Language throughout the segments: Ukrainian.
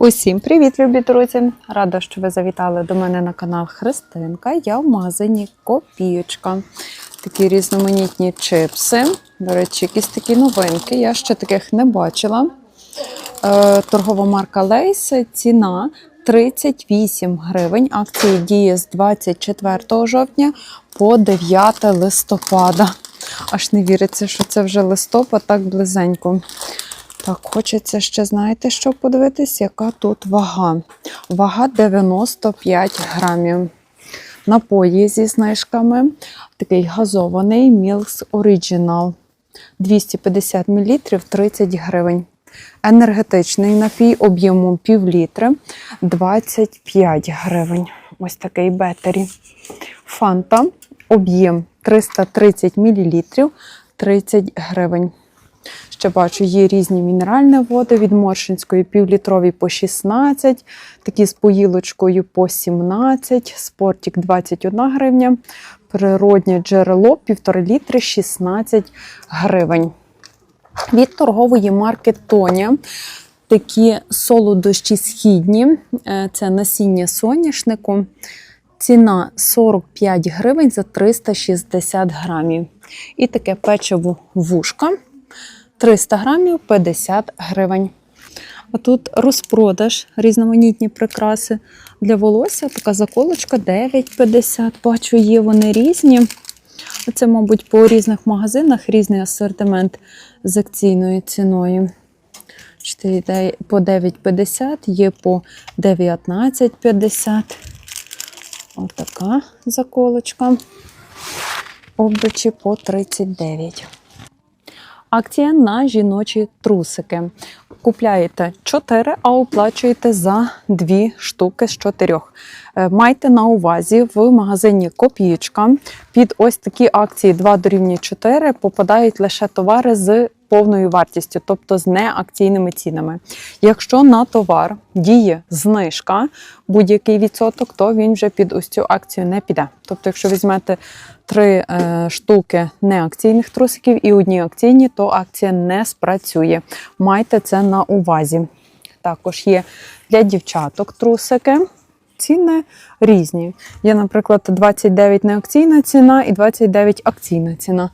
Усім привіт, любі друзі! Рада, що ви завітали до мене на канал Христинка. Я в магазині Копієчка. Такі різноманітні чипси. До речі, якісь такі новинки. Я ще таких не бачила. Е, торгова марка Лейс. Ціна 38 гривень. Акція діє з 24 жовтня по 9 листопада. Аж не віриться, що це вже листопад так близенько. Так, хочеться ще, знаєте, що подивитись, яка тут вага. Вага 95 грамів. Напої зі знижками. Такий газований Milks Original. 250 мл 30 гривень. Енергетичний напій об'ємом пів літри 25 гривень. Ось такий бетері. Фанта об'єм 330 мл 30 гривень. Ще бачу, є різні мінеральні води від Моршинської півлітрові по 16, такі з поїлочкою по 17, спортік 21 гривня, природнє джерело 1,5 літри 16 гривень. Від торгової марки Тоня такі солодощі східні, е, це насіння соняшнику. Ціна 45 гривень за 360 грамів. І таке печиво вушка 300 грамів 50 гривень. А тут розпродаж, різноманітні прикраси для волосся. Така заколочка 9,50. Бачу, є вони різні. Це, мабуть, по різних магазинах різний асортимент з акційною ціною. По 9,50, є по 19,50. Отака заколочка. Обручі по 39. Акція на жіночі трусики. Купляєте 4, а оплачуєте за 2 штуки з 4. Е, Майте на увазі в магазині Копієчка під ось такі акції 2 дорівнює 4 попадають лише товари з повною вартістю, тобто з неакційними цінами. Якщо на товар діє знижка, будь-який відсоток, то він вже під ось цю акцію не піде. Тобто, якщо візьмете три е, штуки неакційних трусиків і одні акційні, то акція не спрацює. Майте це на увазі. Також є для дівчаток трусики. Ціни різні. Є, наприклад, 29 неакційна ціна і 29 акційна ціна.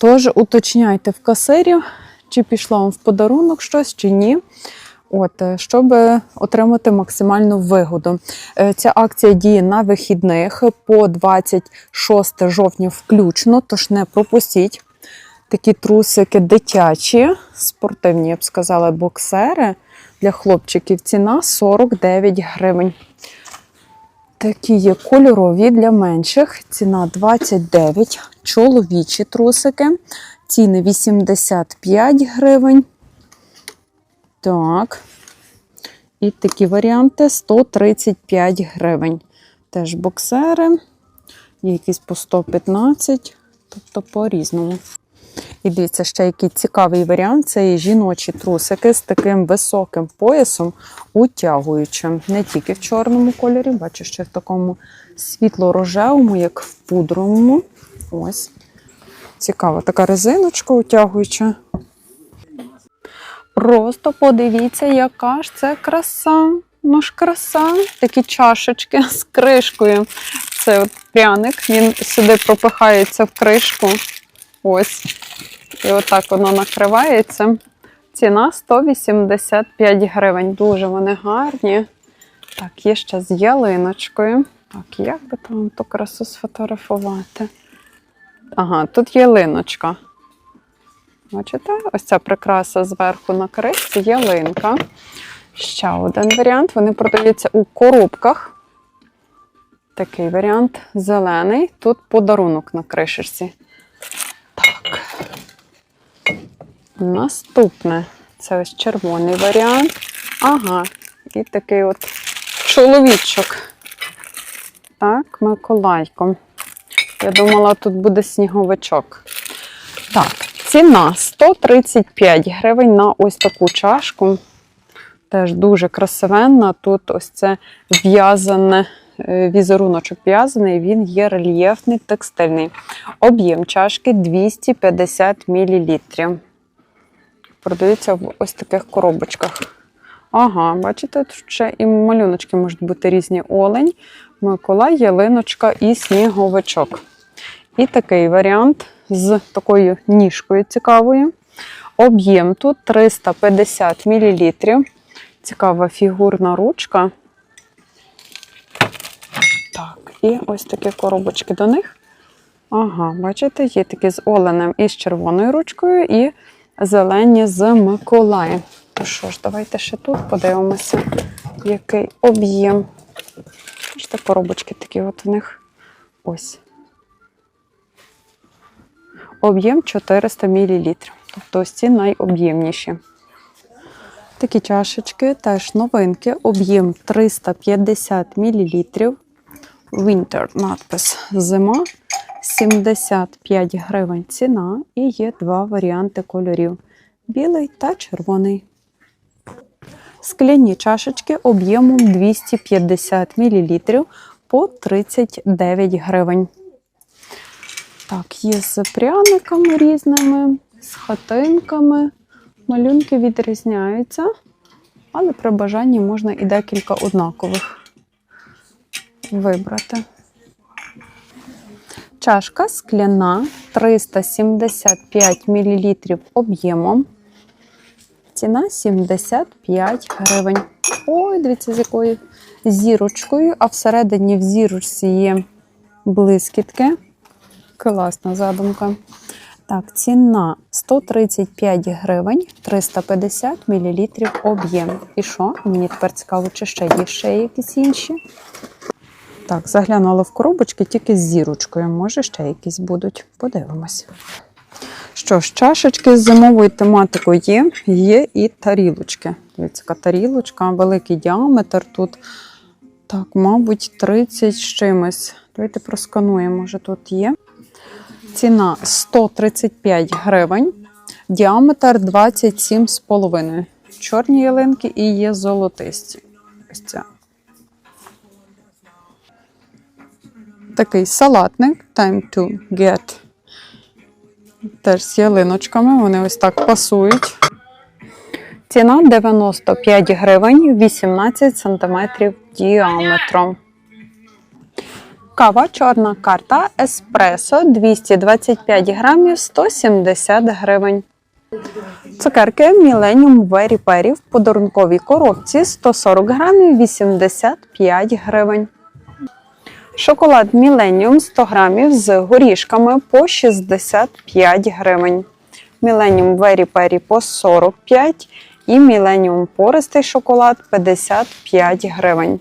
Тож уточняйте в касирів, чи пішло вам в подарунок щось, чи ні. От, е, щоб отримати максимальну вигоду. Е, Ця акція діє на вихідних по 26 жовтня включно, тож не пропустіть. Такі трусики дитячі, спортивні, я б сказала, боксери для хлопчиків. Ціна 49 гривень. Такі є кольорові для менших. Ціна 29. Чоловічі трусики. Ціни 85 гривень. Так. І такі варіанти 135 гривень. Теж боксери. Якісь по 115, тобто по-різному. І дивіться, ще який цікавий варіант це і жіночі трусики з таким високим поясом, утягуючим. Не тільки в чорному кольорі, бачу, ще в такому світло-рожевому, як в пудровому. Ось. Цікава така резиночка утягуюча. Просто подивіться, яка ж це краса. Ну ж краса. Такі чашечки з кришкою. Це от пряник, він сюди пропихається в кришку. Ось. І отак воно накривається. Ціна 185 гривень. Дуже вони гарні. Так, є ще з ялиночкою. Так, як би то вам ту красу сфотографувати? Ага, тут ялиночка. Бачите? Ось ця прикраса зверху на кришці, ялинка. Ще один варіант. Вони продаються у коробках. Такий варіант зелений. Тут подарунок на кришечці. Так. Наступне це ось червоний варіант. Ага, і такий от чоловічок. Так, Миколайко. Я думала, тут буде сніговичок. Так, ціна 135 гривень на ось таку чашку. Теж дуже красивенна. Тут ось це в'язане, візеруночок в'язаний, він є рельєфний, текстильний. Об'єм чашки 250 мл. Продаються в ось таких коробочках. Ага, бачите, тут ще і малюночки можуть бути різні олень, Миколай, ялиночка і сніговичок. І такий варіант з такою ніжкою цікавою. Об'єм тут 350 мл. Цікава фігурна ручка. Так, і ось такі коробочки до них. Ага, бачите, є такі з оленем і з червоною ручкою, і зелені з Миколаєм. Ну що ж, давайте ще тут подивимося, який об'єм. Бачите, коробочки такі от у них. Ось. Об'єм 400 мл. Тобто ось ці найоб'ємніші. Такі чашечки, теж новинки, об'єм 350 мл. Winter надпис зима. 75 гривень ціна і є два варіанти кольорів: білий та червоний. Скляні чашечки об'ємом 250 мл по 39 гривень. Так, є з пряниками різними, з хатинками. Малюнки відрізняються, але при бажанні можна і декілька однакових вибрати. Чашка скляна 375 мл об'ємом. Ціна 75 гривень. Ой, дивіться, з якою зірочкою, а всередині в зірочці є блискітки. Класна задумка. Так, ціна 135 гривень, 350 мл об'єм. І що? Мені тепер цікаво, чи ще є ще якісь інші. Так, заглянула в коробочки тільки з зірочкою. Може, ще якісь будуть. Подивимось. Що ж, чашечки з зимовою тематикою є, є і тарілочки. Дивіться, тарілочка, великий діаметр тут. Так, мабуть, 30 з чимось. Давайте проскануємо, може тут є. Ціна 135 гривень, діаметр 27,5. Чорні ялинки і є золотисті. Ось це. Такий салатник Time to get. Теж з ялиночками, вони ось так пасують. Ціна 95 гривень, 18 см діаметром. Кава чорна карта еспресо 225 грамів 170 гривень. Цукерки Millennium Very Berry в подарунковій коробці 140 грамів 85 гривень. Шоколад Millennium 100 грамів з горішками по 65 гривень. Millennium Very Berry по 45 і Millennium пористий шоколад 55 гривень.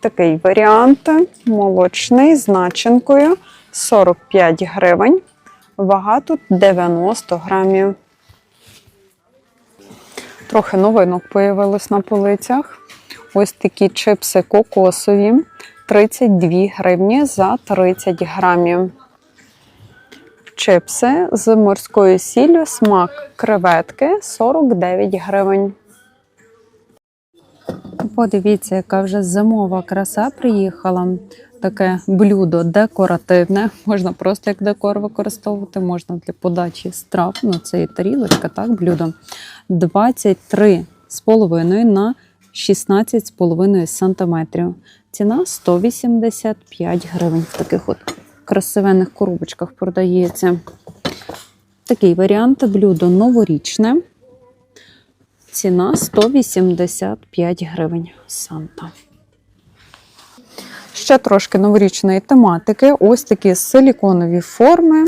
Такий варіант молочний з начинкою 45 гривень. Вага тут 90 грамів. Трохи новинок появилось на полицях. Ось такі чипси кокосові 32 гривні за 30 грамів. Чипси з морською сіллю, смак креветки 49 гривень. Подивіться, яка вже зимова краса приїхала. Таке блюдо декоративне. Можна просто як декор використовувати, можна для подачі страв. Ну, це і тарілочка, так, блюдо. 23,5 на 16,5 см. Ціна 185 гривень. В таких от красивенних коробочках продається. Такий варіант блюдо новорічне. Ціна 185 гривень. Санта. Ще трошки новорічної тематики. Ось такі силіконові форми,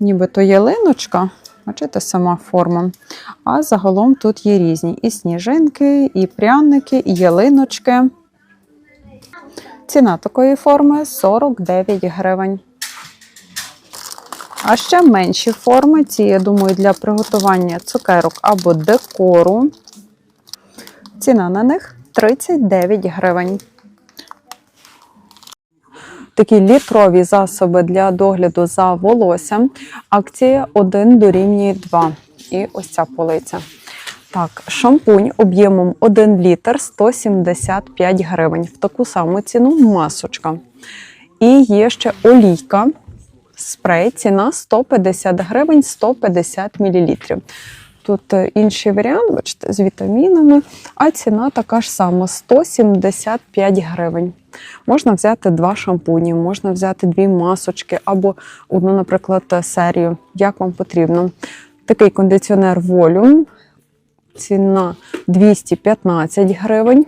нібито ялиночка. Бачите, сама форма. А загалом тут є різні і сніжинки, і пряники, і ялиночки. Ціна такої форми 49 гривень. А ще менші форми, ці, я думаю, для приготування цукерок або декору. Ціна на них 39 гривень. Такі літрові засоби для догляду за волоссям. Акція 1 дорівнює 2. І ось ця полиця. Так, шампунь об'ємом 1 літр 175 гривень. В таку саму ціну масочка. І є ще олійка. Спрей, ціна 150 гривень 150 мл. Тут е, інший варіант, бачите, з вітамінами, а ціна така ж сама 175 гривень. Можна взяти два шампуні, можна взяти дві масочки або одну, наприклад, серію, як вам потрібно. Такий кондиціонер Volume, ціна 215 гривень.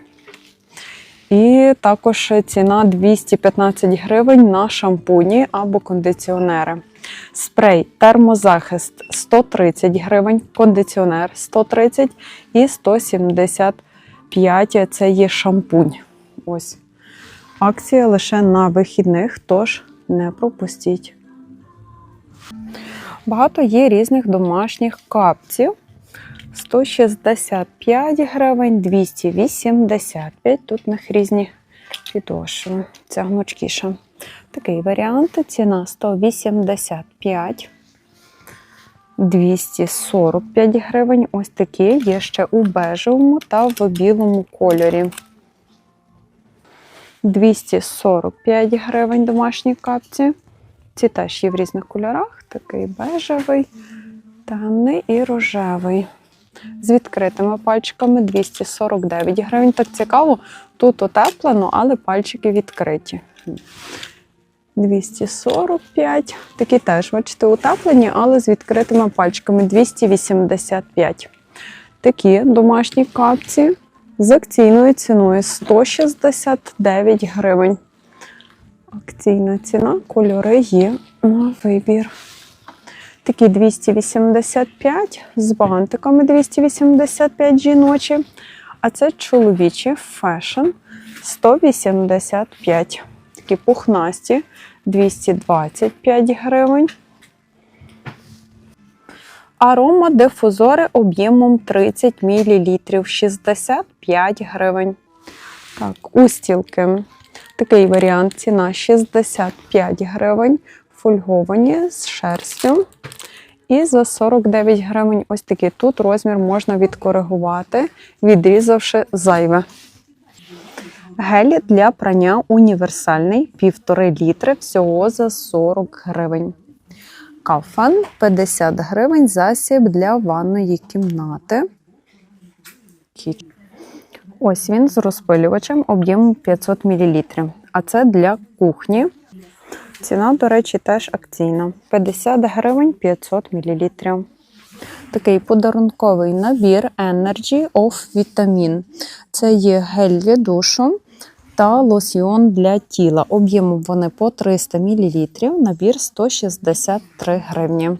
І також ціна 215 гривень на шампуні або кондиціонери. Спрей термозахист 130 гривень, кондиціонер 130 і 175 це є шампунь. Ось. Акція лише на вихідних, тож не пропустіть. Багато є різних домашніх капців. 165 гривень, 285. Тут в них різні підошви. Ця гнучкіша. Такий варіант. Ціна 185. 245 гривень. Ось такі є ще у бежевому та в білому кольорі. 245 гривень домашні капці. Ці теж є в різних кольорах. Такий бежевий, темний і рожевий. З відкритими пальчиками 249 гривень. Так цікаво, тут утеплено, але пальчики відкриті. 245. Такі теж, бачите, утеплені, але з відкритими пальчиками 285. Такі домашні капці з акційною ціною 169 гривень. Акційна ціна, кольори є на вибір. Такі 285 з бантиками 285 жіночі. А це чоловічі фешн 185. Такі пухнасті 225 гривень. Арома дифузори об'ємом 30 мл 65 гривень. Так, устілки. Такий варіант ціна 65 гривень. Фольговані з шерстю. І за 49 гривень ось такі. Тут розмір можна відкоригувати, відрізавши зайве. Гель для прання універсальний 1,5 літри всього за 40 гривень. Кафан 50 гривень засіб для ванної кімнати. Ось він з розпилювачем об'ємом 500 мл. А це для кухні. Ціна, до речі, теж акційна. 50 гривень 500 мл. Такий подарунковий набір Energy of Vitamin. Це є гель для душу та лосьйон для тіла. Об'ємом вони по 300 мл, набір 163 гривні.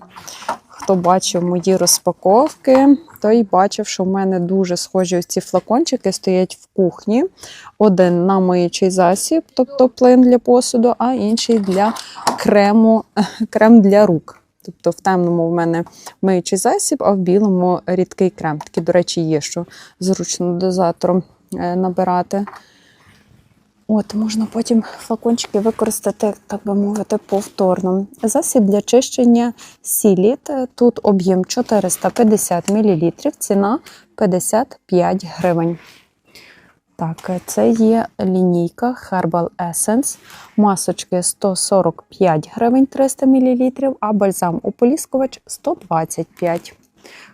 Хто бачив мої розпаковки, той бачив, що в мене дуже схожі ось ці флакончики стоять в кухні. Один на миючий засіб, тобто плин для посуду, а інший для крему, крем для рук. Тобто в темному в мене миючий засіб, а в білому рідкий крем. Такий, до речі, є, що зручно дозатором е, набирати. От, можна потім флакончики використати, так би мовити, повторно. Засіб для чищення сіліт. Тут об'єм 450 мл, ціна 55 гривень. Так, це є лінійка Herbal Essence. Масочки 145 гривень 300 мл, а бальзам ополіскувач 125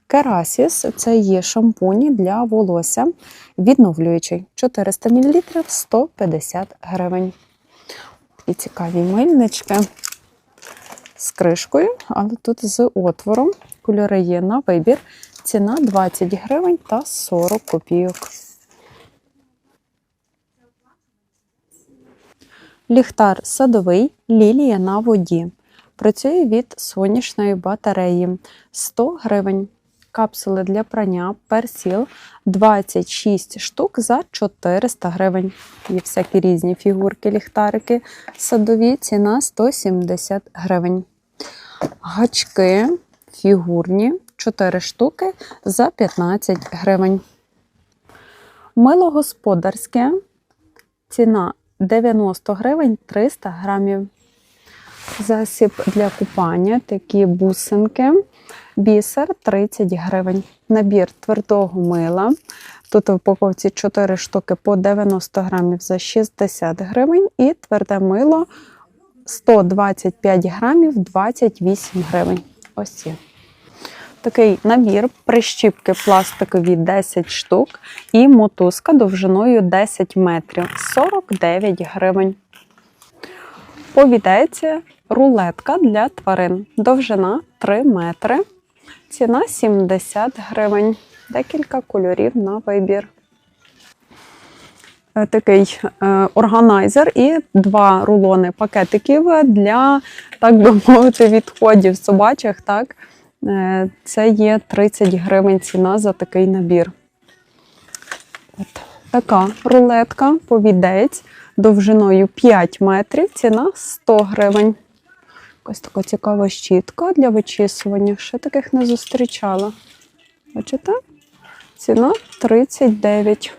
Керасіс це є шампунь для волосся, відновлюючий 400 мл 150 гривень. І цікаві мильнички з кришкою, але тут з отвором. Кольори є на вибір. Ціна 20 гривень та 40 копійок. Ліхтар садовий лілія на воді. Працює від сонячної батареї 100 гривень. Капсули для прання персіл 26 штук за 400 гривень. Є всякі різні фігурки, ліхтарики. Садові ціна 170 гривень. Гачки фігурні 4 штуки за 15 гривень. Мило господарське ціна 90 гривень 300 грамів. Засіб для купання, такі бусинки. Бісер 30 гривень. Набір твердого мила. Тут в упаковці 4 штуки по 90 грамів за 60 гривень. І тверде мило 125 грамів 28 гривень. Ось ці. Такий набір, прищіпки пластикові 10 штук і мотузка довжиною 10 метрів 49 гривень. Повідеться рулетка для тварин. Довжина 3 метри. Ціна 70 гривень. Декілька кольорів на вибір. Е, Такий е, органайзер і два рулони пакетиків для, так би мовити, відходів собачих. Так? Е, Це є 30 гривень ціна за такий набір. От така рулетка, повідець довжиною 5 метрів, ціна 100 гривень. Ось така цікава щітка для вичісування. Ще таких не зустрічала. Бачите? Ціна 39.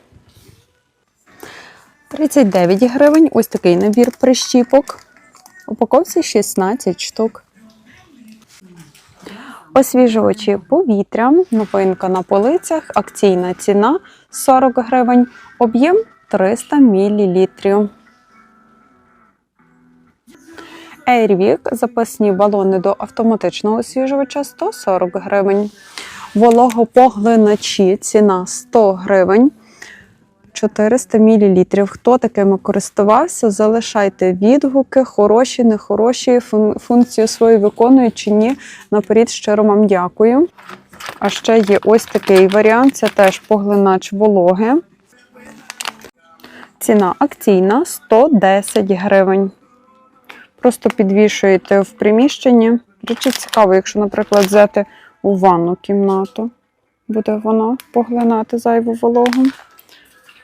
39 гривень. Ось такий набір прищіпок. Упаковці 16 штук. Освіжувачі повітря, новинка на полицях, акційна ціна 40 гривень, об'єм 300 мл. Airwick – запасні балони до автоматичного освіжувача 140 гривень. Вологопоглиначі ціна 100 гривень. 400 мл. Хто такими користувався, залишайте відгуки, хороші, нехороші, фун- функцію свою виконують чи ні. Наперед щиро вам дякую. А ще є ось такий варіант: це теж поглинач вологи. Ціна акційна 110 гривень. Просто підвішуєте в приміщенні. Речі, цікаво, якщо, наприклад, взяти у ванну кімнату, буде воно поглинати зайву вологу.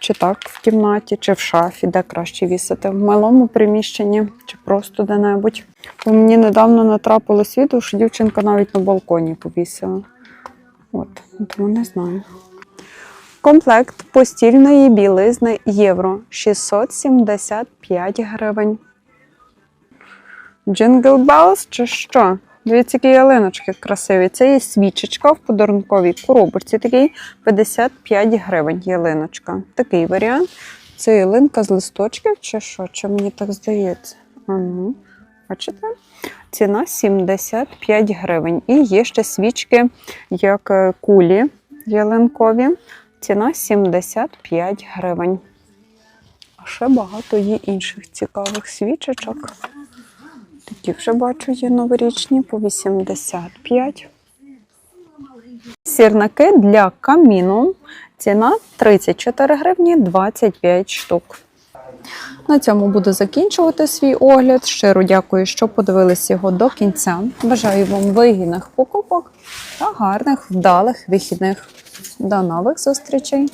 Чи так в кімнаті, чи в шафі, де краще вісити, в малому приміщенні, чи просто де-небудь. Мені недавно натрапилось відео, що дівчинка навіть на балконі повісила. От, тому не знаю. Комплект постільної білизни євро 675 гривень. Джингл Белls чи що? Дивіться, які ялиночки красиві. Це є свічечка в подарунковій коробочці. Такий 55 гривень ялиночка. Такий варіант. Це ялинка з листочків чи що? Чи мені так здається? А ну, бачите? Ціна 75 гривень. І є ще свічки, як е, кулі ялинкові. Ціна 75 гривень. А ще багато є інших цікавих свічечок. Такі вже бачу є новорічні по 85. Сірники для каміну. Ціна 34 гривні 25 штук. На цьому буду закінчувати свій огляд. Щиро дякую, що подивилися його до кінця. Бажаю вам вигідних покупок та гарних, вдалих вихідних. До нових зустрічей!